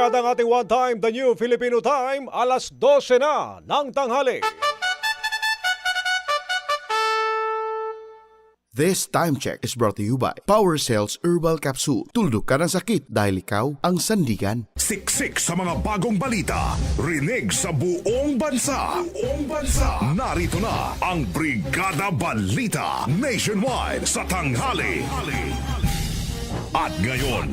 Kabrigada ang ating one time, the new Filipino time, alas 12 na ng tanghali. This time check is brought to you by Power Cells Herbal Capsule. Tuldok ka ng sakit dahil ikaw ang sandigan. Siksik sa mga bagong balita. Rinig sa buong bansa. Buong bansa. Narito na ang Brigada Balita Nationwide sa tanghali. At ngayon,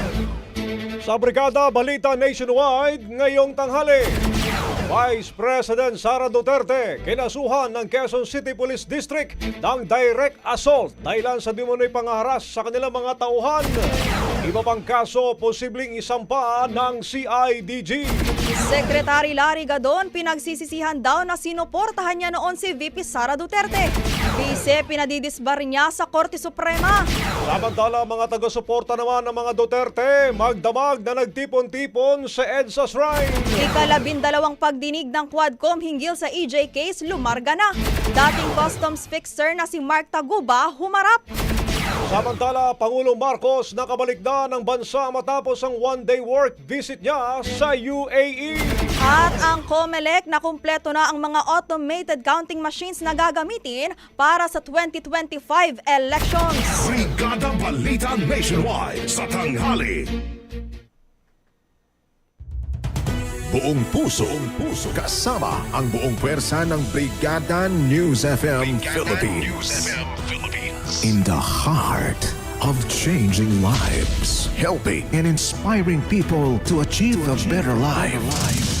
Sa Brigada Balita Nationwide ngayong tanghali. Vice President Sara Duterte kinasuhan ng Quezon City Police District ng direct assault dahilan sa dimunoy pangaharas sa kanilang mga tauhan. Iba pang kaso posibleng isampa ng CIDG. Secretary Larry Gadon pinagsisisihan daw na sinuportahan niya noon si VP Sara Duterte. Vice pinadidisbar niya sa Korte Suprema. Samantala mga taga-suporta naman ng mga Duterte magdamag na nagtipon-tipon sa EDSA Shrine. Ikalabindalawang pagdinig ng Quadcom hinggil sa EJ case lumarga na. Dating customs fixer na si Mark Taguba humarap. Samantala, Pangulong Marcos nakabalik na ng bansa matapos ang one-day work visit niya sa UAE. At ang COMELEC na kumpleto na ang mga automated counting machines na gagamitin para sa 2025 elections. Brigada Balita Nationwide. Sa tanghali. Buong puso, buong puso, kasama ang buong pwersa ng Brigada News FM Philippines. In the heart of changing lives, helping and inspiring people to achieve a better life.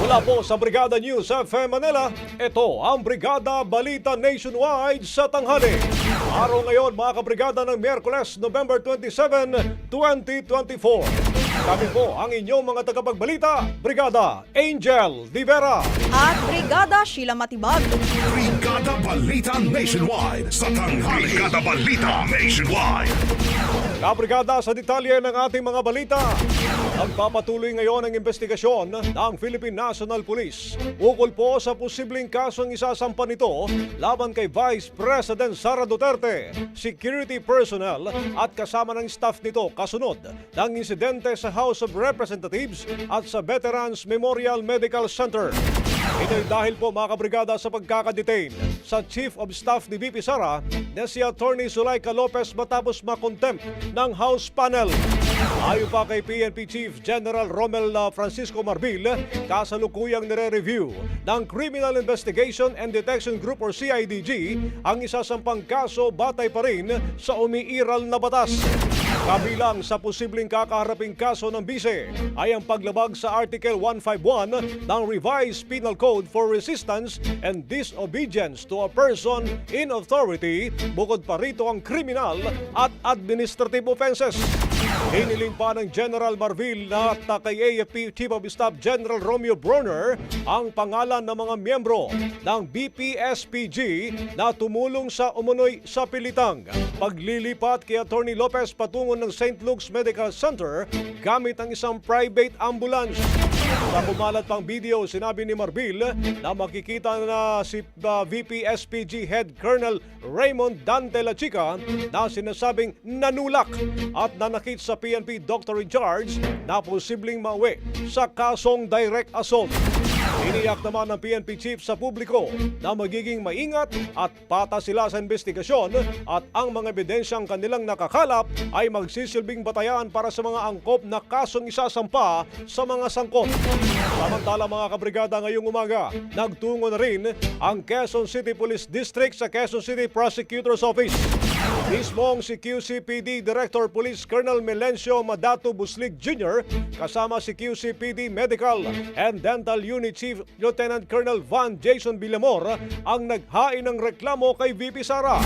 Mula po sa Brigada News FM Manila, ito ang Brigada Balita Nationwide sa tanghali. Araw ngayon mga kabrigada ng Miyerkules, November 27, 2024. Kami po ang inyong mga tagapagbalita, Brigada Angel Divera. At Brigada Sheila Matibag. Brigada Balita Nationwide. Sa tanghali. Brigada Balita Nationwide. Kabrigada sa detalye ng ating mga balita. Nagpapatuloy ngayon ang investigasyon ng Philippine National Police ukol po sa posibleng kasong isasampa nito laban kay Vice President Sara Duterte, security personnel at kasama ng staff nito kasunod ng insidente sa House of Representatives at sa Veterans Memorial Medical Center. Ito'y dahil po mga kabrigada sa pagkakadetain sa Chief of Staff ni VP Sara na si Attorney Zulaika Lopez matapos makontempt ng House panel. Ayon pa kay PNP Chief General Romel Francisco Marbil, kasalukuyang nire-review ng Criminal Investigation and Detection Group or CIDG ang isasampang kaso batay pa rin sa umiiral na batas. Kabilang sa posibleng kakaharaping kaso ng bise ay ang paglabag sa Article 151 ng Revised Penal Code for Resistance and Disobedience to a Person in Authority bukod pa rito ang kriminal at administrative offenses. Hiniling pa ng General Marvil na kay AFP Chief of Staff General Romeo Bronner ang pangalan ng mga miyembro ng BPSPG na tumulong sa umunoy sa pilitang paglilipat kay Attorney Lopez patungo ng St. Luke's Medical Center gamit ang isang private ambulance. Sa kumalat pang video, sinabi ni Marbil na makikita na si uh, VP SPG Head Colonel Raymond Dante La Chica na sinasabing nanulak at nanakit sa PNP Doctor in Charge na posibleng mauwi sa kasong direct assault. Iniyak naman ng PNP chief sa publiko na magiging maingat at pata sila sa investigasyon at ang mga ebidensyang kanilang nakakalap ay magsisilbing batayan para sa mga angkop na kasong isasampa sa mga sangkot. Samantala mga kabrigada ngayong umaga, nagtungo na rin ang Quezon City Police District sa Quezon City Prosecutor's Office. Mismong si QCPD Director Police Colonel Melencio Madato Buslig Jr. kasama si QCPD Medical and Dental Unit Chief Lieutenant Colonel Van Jason Villamor ang naghain ng reklamo kay VP Sara.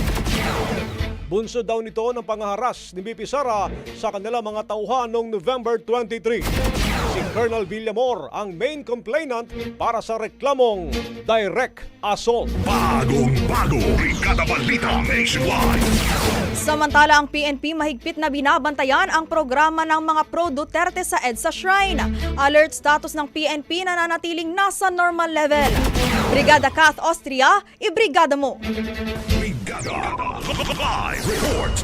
Bunso daw nito ng pangaharas ni BP Sara sa kanila mga tauhan noong November 23. Si Colonel Villamor ang main complainant para sa reklamong direct assault. Bagong bago, Brigada Balita Nationwide. Samantala ang PNP mahigpit na binabantayan ang programa ng mga pro-Duterte sa EDSA Shrine. Alert status ng PNP na nanatiling nasa normal level. Brigada Kath Austria, ibrigada mo. Brigada Live Report.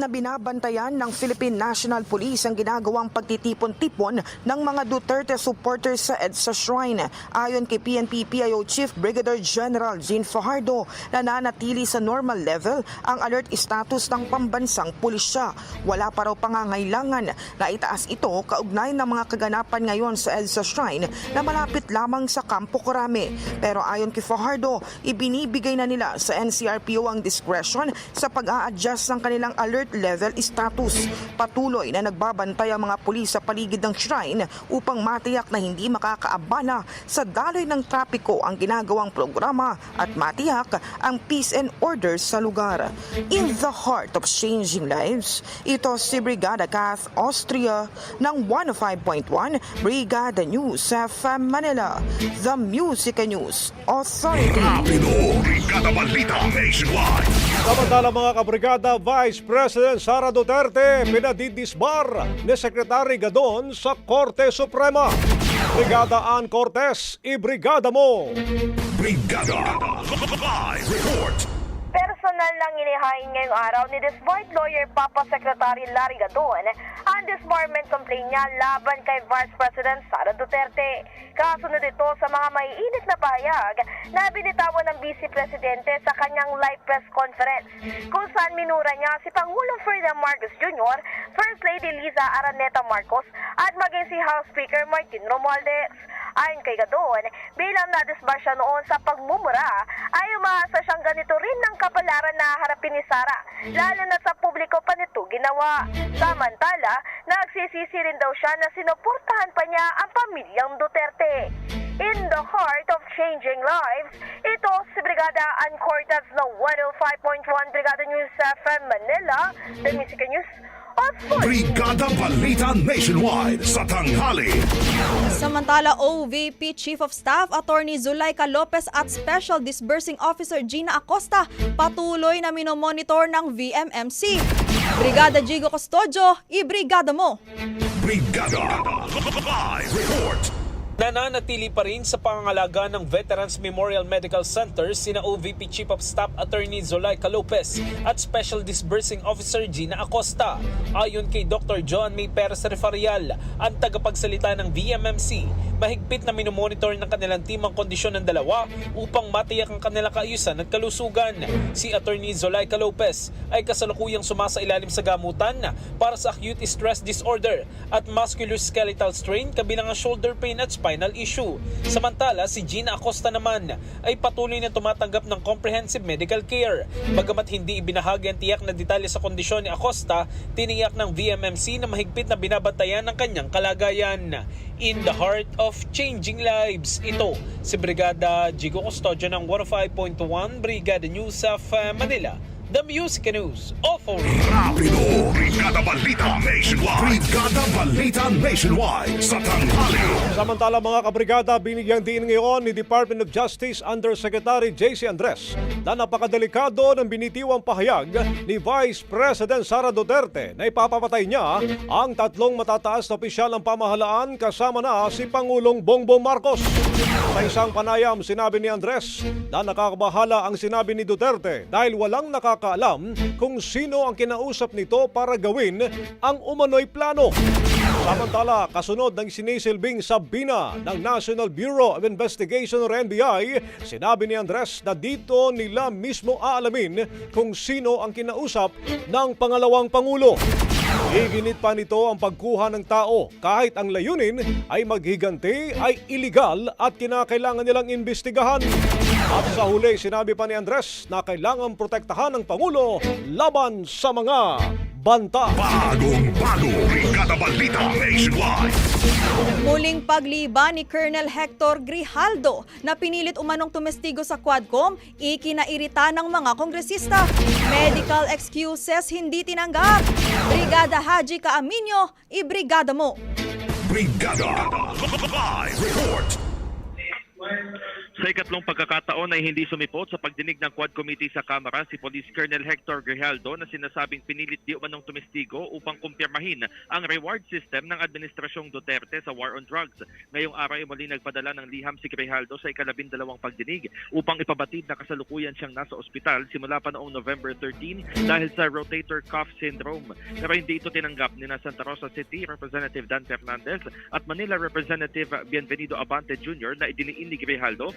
Na binabantayan ng Philippine National Police ang ginagawang pagtitipon-tipon ng mga Duterte supporters sa EDSA Shrine. Ayon kay PNP PIO Chief Brigadier General Jean Fajardo, nananatili sa normal level ang alert status ng pambansang pulisya. Wala pa raw pangangailangan na itaas ito kaugnay ng mga kaganapan ngayon sa EDSA Shrine na malapit lamang sa Campo Corame. Pero ayon kay Fajardo, ibinibigay na nila sa NCRPO ang discretion sa pag-a-adjust ng kanilang alert level status. Patuloy na nagbabantay ang mga pulis sa paligid ng shrine upang matiyak na hindi makakaabala sa daloy ng trapiko ang ginagawang programa at matiyak ang peace and order sa lugar. In the heart of changing lives, ito si Brigada Kath Austria ng 105.1 Brigada News FM Manila, The Music News Authority. Rapido, Brigada Balita Nationwide. Samantala mga kabrigada, Vice President Sara Duterte pinadidisbar ni Secretary Gadon sa Korte Suprema. Brigada Ann Cortez, ibrigada mo! Brigada Live Report. Personal lang inihain ngayong araw ni disbarred lawyer Papa Secretary Larry Gadon ang disbarment complaint niya laban kay Vice President Sara Duterte. Kasunod ito sa mga maiinit na pahayag na binitawan ng Vice Presidente sa kanyang live press conference kung saan minura niya si Pangulong Ferdinand Marcos Jr., First Lady Liza Araneta Marcos at maging si House Speaker Martin Romualdez. Ayon kay Gadon, bilang nadisbar siya noon sa pagmumura, ay umaasa siyang ganito rin ng kapalaran na harapin ni Sara, lalo na sa publiko pa nito ginawa. Samantala, nagsisisi rin daw siya na sinuportahan pa niya ang pamilyang Duterte. In the heart of changing lives, ito si Brigada Ann Cortez ng 105.1 Brigada News FM Manila, The Music News. Brigada Balita Nationwide sa tanghali. Samantala, OVP Chief of Staff Attorney Zulaika Lopez at Special Disbursing Officer Gina Acosta patuloy na minomonitor ng VMMC. Brigada Jigo Custodio, ibrigada mo! Brigada Live Report Nananatili pa rin sa pangangalaga ng Veterans Memorial Medical Center sina OVP Chief of Staff Attorney Zolaika Lopez at Special Disbursing Officer Gina Acosta. Ayon kay Dr. John May Perez Refarial, ang tagapagsalita ng VMMC, mahigpit na minomonitor ng kanilang team ang kondisyon ng dalawa upang matiyak ang kanilang kaayusan at kalusugan. Si Attorney Zolaika Lopez ay kasalukuyang sumasa ilalim sa gamutan para sa acute stress disorder at musculoskeletal strain kabilang ang shoulder pain at spinal issue. Samantala, si Gina Acosta naman ay patuloy na tumatanggap ng comprehensive medical care. Bagamat hindi ibinahagi ang tiyak na detalye sa kondisyon ni Acosta, tiniyak ng VMMC na mahigpit na binabantayan ang kanyang kalagayan. In the heart of changing lives, ito si Brigada Jigo Custodio ng 105.1 Brigada News of Manila. The Music News. Authority. Rapido. Brigada Balita Nationwide. Brigada Balita Nationwide. Sa tanghali Samantala mga kabrigada, binigyang din ngayon ni Department of Justice Undersecretary JC Andres na napakadelikado ng binitiwang pahayag ni Vice President Sara Duterte na ipapapatay niya ang tatlong matataas na opisyal ng pamahalaan kasama na si Pangulong Bongbong Marcos. Sa isang panayam, sinabi ni Andres na nakakabahala ang sinabi ni Duterte dahil walang nakakaalam kung sino ang kinausap nito para gawin ang umano'y plano. Samantala, kasunod ng sinisilbing Sabina ng National Bureau of Investigation or NBI, sinabi ni Andres na dito nila mismo aalamin kung sino ang kinausap ng pangalawang Pangulo. Iginit pa nito ang pagkuha ng tao kahit ang layunin ay maghiganti ay iligal at kinakailangan nilang imbestigahan. At sa huli, sinabi pa ni Andres na kailangan protektahan ng Pangulo laban sa mga banta. Bagong bago Brigada Balita Nationwide Muling pagliba ni Colonel Hector Grijaldo na pinilit umanong tumestigo sa Quadcom, ikinairita ng mga kongresista. Medical excuses hindi tinanggap. Brigada Haji Kaaminyo, ibrigada mo. Brigada Live Report Sa ikatlong pagkakataon ay hindi sumipot sa pagdinig ng Quad Committee sa Kamara si Police Colonel Hector Grijaldo na sinasabing pinilit di umanong tumestigo upang kumpirmahin ang reward system ng Administrasyong Duterte sa war on drugs. Ngayong araw ay muli nagpadala ng liham si Grijaldo sa ikalabindalawang pagdinig upang ipabatid na kasalukuyan siyang nasa ospital simula pa noong November 13 dahil sa rotator cuff syndrome. Pero hindi ito tinanggap ni na Santa Rosa City Representative Dan Fernandez at Manila Representative Bienvenido Abante Jr. na idiniin ni Grijaldo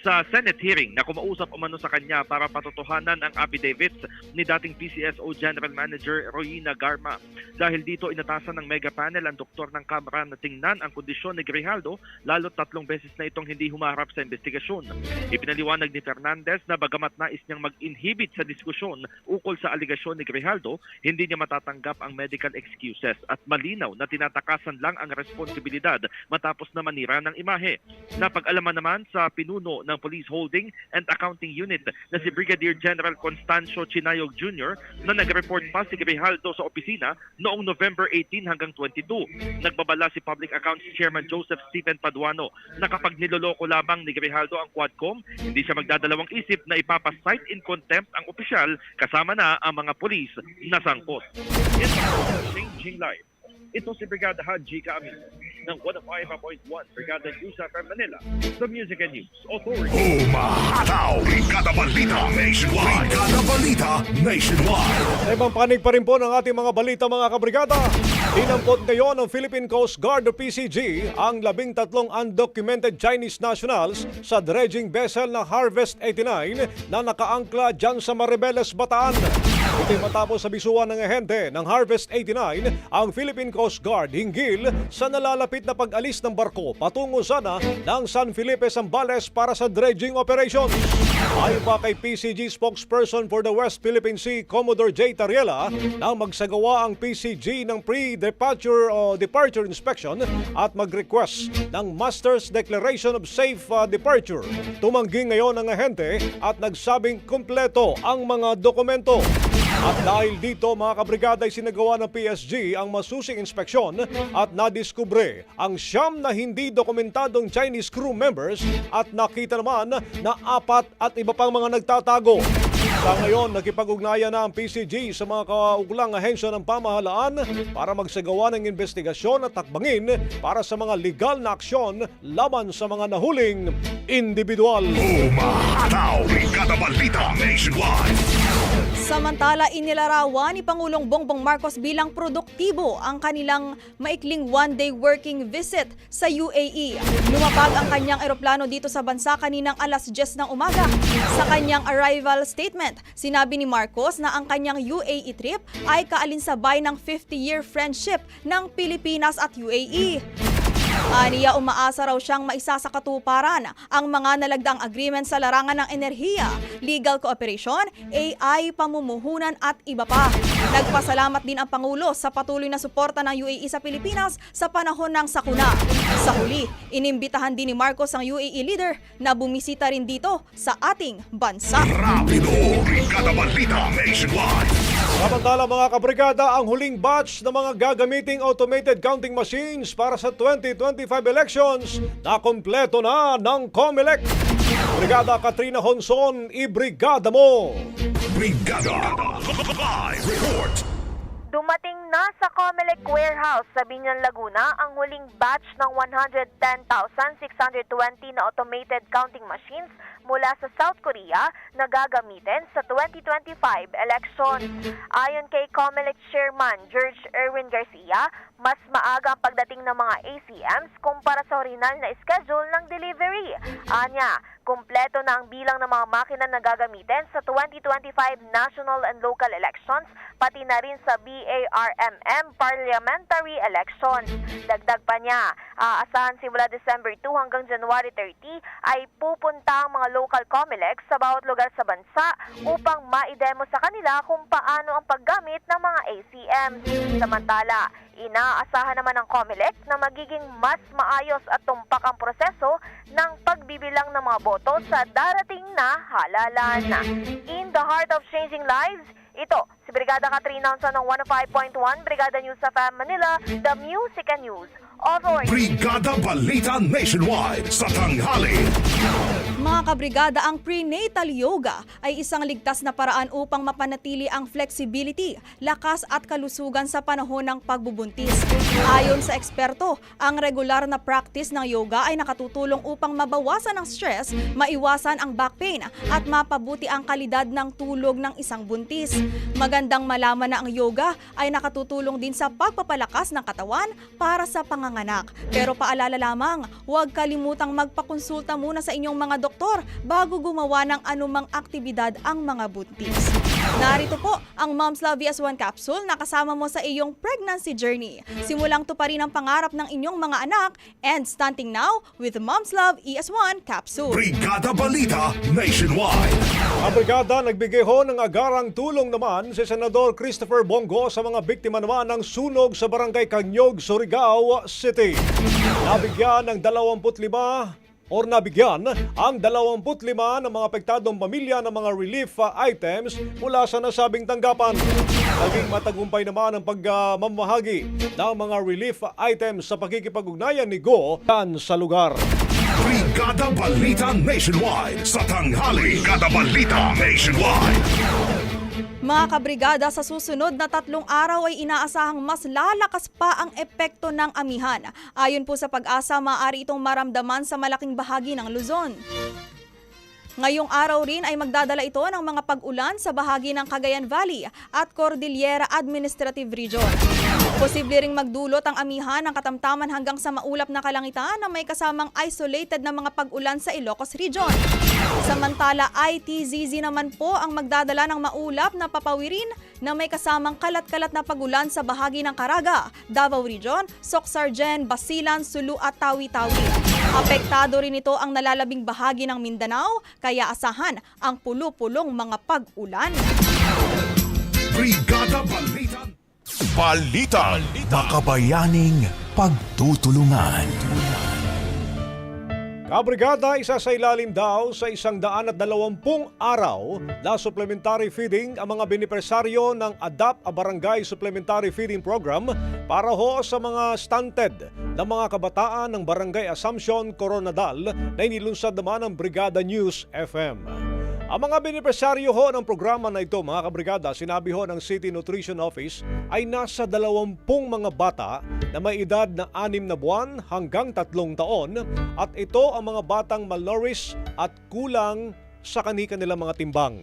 sa Senate hearing na kumausap umano sa kanya para patotohanan ang affidavits ni dating PCSO General Manager Royina Garma. Dahil dito inatasan ng mega panel ang doktor ng Kamara na tingnan ang kondisyon ni Grijaldo lalo tatlong beses na itong hindi humaharap sa investigasyon. Ipinaliwanag ni Fernandez na bagamat nais niyang mag-inhibit sa diskusyon ukol sa aligasyon ni Grijaldo, hindi niya matatanggap ang medical excuses at malinaw na tinatakasan lang ang responsibilidad matapos na manira ng imahe. Napag-alaman naman sa pinuno ng Police Holding and Accounting Unit na si Brigadier General Constancio Chinayog Jr. na nag-report pa si Grijaldo sa opisina noong November 18 hanggang 22. Nagbabala si Public Accounts Chairman Joseph Stephen Paduano na kapag niloloko lamang ni Grijaldo ang Quadcom, hindi siya magdadalawang isip na ipapasight in contempt ang opisyal kasama na ang mga polis na sangkot. Ang Changing Life. Ito si Brigada Haji Kami ng 105.1 Brigada News FM Manila, The Music and News Authority. Umahataw Brigada Balita Nationwide Brigada Balita Nationwide Sa ibang panig pa rin po ng ating mga balita mga kabrigada. Dinampot ngayon ng Philippine Coast Guard o PCG ang labing tatlong undocumented Chinese nationals sa dredging vessel na Harvest 89 na nakaangkla dyan sa Maribeles, Bataan. Ito'y matapos sa bisuan ng ahente ng Harvest 89 ang Philippine Coast Guard hinggil sa nalalapit na pag-alis ng barko patungo sana ng San Felipe, Zambales para sa dredging operation. Ayon pa kay PCG spokesperson for the West Philippine Sea, Commodore J. Tariela, nang magsagawa ang PCG ng pre-departure o departure inspection at mag-request ng Master's Declaration of Safe uh, Departure. Tumanggi ngayon ang ahente at nagsabing kumpleto ang mga dokumento. At dahil dito mga kabrigada ay sinagawa ng PSG ang masusing inspeksyon at nadiskubre ang siyam na hindi dokumentadong Chinese crew members at nakita naman na apat at iba pang mga nagtatago. Sa ngayon, nakipag-ugnayan na ang PCG sa mga kauglang ahensya ng pamahalaan para magsagawa ng investigasyon at takbangin para sa mga legal na aksyon laban sa mga nahuling individual. Umahataw, Brigada Nationwide. Samantala, inilarawan ni Pangulong Bongbong Marcos bilang produktibo ang kanilang maikling one-day working visit sa UAE. Lumapag ang kanyang eroplano dito sa bansa kaninang alas 10 ng umaga. Sa kanyang arrival statement, sinabi ni Marcos na ang kanyang UAE trip ay kaalinsabay ng 50-year friendship ng Pilipinas at UAE. Aniya umaasa raw siyang maisa sa katuparan ang mga nalagdang agreement sa larangan ng enerhiya, legal cooperation, AI, pamumuhunan at iba pa. Nagpasalamat din ang Pangulo sa patuloy na suporta ng UAE sa Pilipinas sa panahon ng sakuna. Sa huli, inimbitahan din ni Marcos ang UAE leader na bumisita rin dito sa ating bansa. Rapido, Brigada Balita Nationwide. Samantala mga kabrigada, ang huling batch ng mga gagamiting automated counting machines para sa 2025 elections na kompleto na ng COMELEC. Brigada Katrina Honson, ibrigada mo! Brigada Live Report. Dumating na sa Comelec Warehouse sa Binyan, Laguna ang huling batch ng 110,620 na automated counting machines mula sa South Korea na gagamitin sa 2025 elections. Ayon kay Comelec Chairman George Erwin Garcia, mas maaga ang pagdating ng mga ACMs kumpara sa original na schedule ng delivery. Anya, kumpleto na ang bilang ng mga makina na gagamitin sa 2025 national and local elections, pati na rin sa BARMM parliamentary elections. Dagdag pa niya, aasahan simula December 2 hanggang January 30 ay pupunta ang mga local COMELEC sa bawat lugar sa bansa upang maidemo sa kanila kung paano ang paggamit ng mga ACMs. Samantala, inaasahan naman ng COMELEC na magiging mas maayos at tumpak ang proseso ng pagbibilang ng mga boto sa darating na halalan. In the heart of changing lives, ito, si Brigada Katrina Onson ng 105.1 Brigada News sa Manila, The Music and News Authority. Brigada Balita Nationwide sa tanghali. Mga kabrigada, ang prenatal yoga ay isang ligtas na paraan upang mapanatili ang flexibility, lakas at kalusugan sa panahon ng pagbubuntis. Ayon sa eksperto, ang regular na practice ng yoga ay nakatutulong upang mabawasan ang stress, maiwasan ang back pain at mapabuti ang kalidad ng tulog ng isang buntis. Magandang malaman na ang yoga ay nakatutulong din sa pagpapalakas ng katawan para sa panganganak. Pero paalala lamang, huwag kalimutang magpakonsulta muna sa inyong mga doktor bago gumawa ng anumang aktibidad ang mga buntis. Narito po ang Mom's Love VS1 capsule na kasama mo sa iyong pregnancy journey. Simulang tuparin ang pangarap ng inyong mga anak and stunting now with Mom's Love ES1 capsule. Brigada Balita Nationwide. Ang brigada nagbigay ho ng agarang tulong naman si Senador Christopher Bongo sa mga biktima naman ng sunog sa barangay Kanyog, Surigao City. Nabigyan ng 25 or nabigyan ang 25 ng mga apektadong pamilya ng mga relief uh, items mula sa nasabing tanggapan. Naging matagumpay naman ang pagmamahagi ng mga relief items sa pakikipag-ugnayan ni Go yan sa lugar. Brigada Balita Nationwide sa tanghali. Brigada Balita Nationwide. Mga kabrigada, sa susunod na tatlong araw ay inaasahang mas lalakas pa ang epekto ng amihan. Ayon po sa pag-asa, maaari itong maramdaman sa malaking bahagi ng Luzon. Ngayong araw rin ay magdadala ito ng mga pag-ulan sa bahagi ng Cagayan Valley at Cordillera Administrative Region. Posible ring magdulot ang amihan ng katamtaman hanggang sa maulap na kalangitan na may kasamang isolated na mga pag-ulan sa Ilocos Region. Samantala, ITZZ naman po ang magdadala ng maulap na papawirin na may kasamang kalat-kalat na pagulan sa bahagi ng Caraga, Davao Region, Socsargen, Basilan, Sulu at Tawi-Tawi. Apektado rin ito ang nalalabing bahagi ng Mindanao, kaya asahan ang pulo-pulong mga pag-ulan. Brigada Balita Balita. Makabayaning pagtutulungan. Kabrigada, isa sa ilalim daw sa isang daan at dalawampung araw na supplementary feeding ang mga benepisaryo ng ADAPT a Barangay Supplementary Feeding Program para ho sa mga stunted na mga kabataan ng Barangay Assumption Coronadal na inilunsad naman ng Brigada News FM. Ang mga benepisaryo ho ng programa na ito, mga kabrigada, sinabi ho ng City Nutrition Office, ay nasa 20 mga bata na may edad na 6 na buwan hanggang 3 taon at ito ang mga batang malnourished at kulang sa kani-kanilang mga timbang.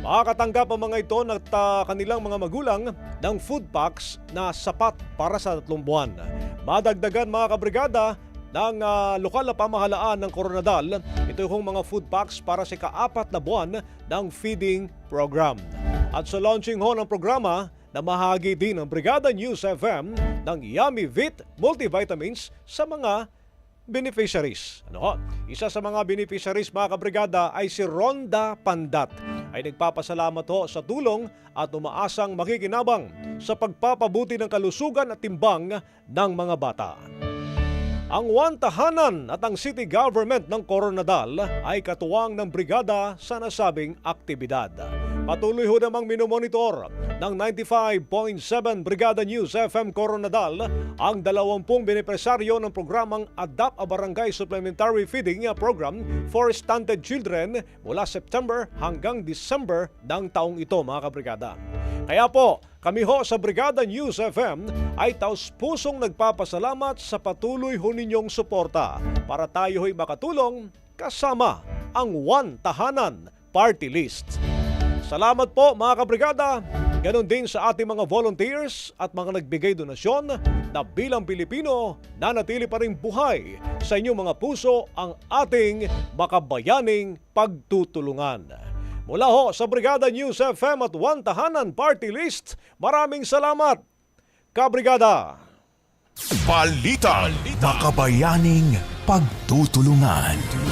Makakatanggap ang mga ito at ah, kanilang mga magulang ng food packs na sapat para sa tatlong buwan. Madagdagan mga kabrigada ng ah, lokal na pamahalaan ng Coronadal, ito yung mga food packs para sa kaapat na buwan ng feeding program. At sa launching ho ng programa, namahagi din ng Brigada News FM ng Yummy Vit multivitamins sa mga beneficiaries. Ano ho? Isa sa mga beneficiaries mga kabrigada ay si Ronda Pandat ay nagpapasalamat ho sa tulong at umaasang makikinabang sa pagpapabuti ng kalusugan at timbang ng mga bata. Ang one tahanan at ang city government ng Coronadal ay katuwang ng brigada sa nasabing aktibidad. Patuloy ho namang minomonitor ng 95.7 Brigada News FM Coronadal ang 20 benepresaryo ng programang Adapt a Barangay Supplementary Feeding Program for Stunted Children mula September hanggang December ng taong ito mga kabrigada. Kaya po, kami ho sa Brigada News FM ay taos pusong nagpapasalamat sa patuloy ho ninyong suporta para tayo ho'y makatulong kasama ang One Tahanan Party List. Salamat po mga kabrigada. Ganon din sa ating mga volunteers at mga nagbigay donasyon na bilang Pilipino nanatili pa rin buhay sa inyong mga puso ang ating makabayaning pagtutulungan. Mula ho sa Brigada News FM at One Tahanan Party List, maraming salamat, kabrigada! Balita. Makabayaning pagtutulungan.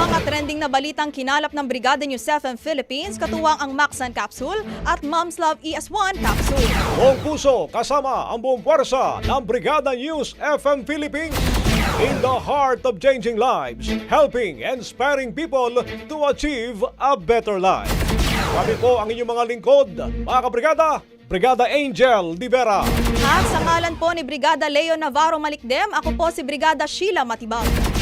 Mga trending na balitang kinalap ng Brigada News FM Philippines, katuwang ang Maxan Capsule at Mom's Love ES1 Capsule. Buong puso kasama ang buong puwersa ng Brigada News FM Philippines. In the heart of changing lives, helping and inspiring people to achieve a better life. Kami po ang inyong mga lingkod, mga kabrigada, Brigada Angel Di Vera. At sa ngalan po ni Brigada Leo Navarro Malikdem, ako po si Brigada Sheila Matibag.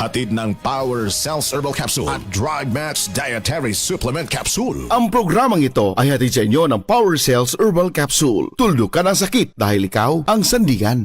Hatid ng Power Cells Herbal Capsule at Drug Match Dietary Supplement Capsule. Ang programang ito ay hatid sa inyo ng Power Cells Herbal Capsule. Tuldo ka ng sakit dahil ikaw ang sandigan.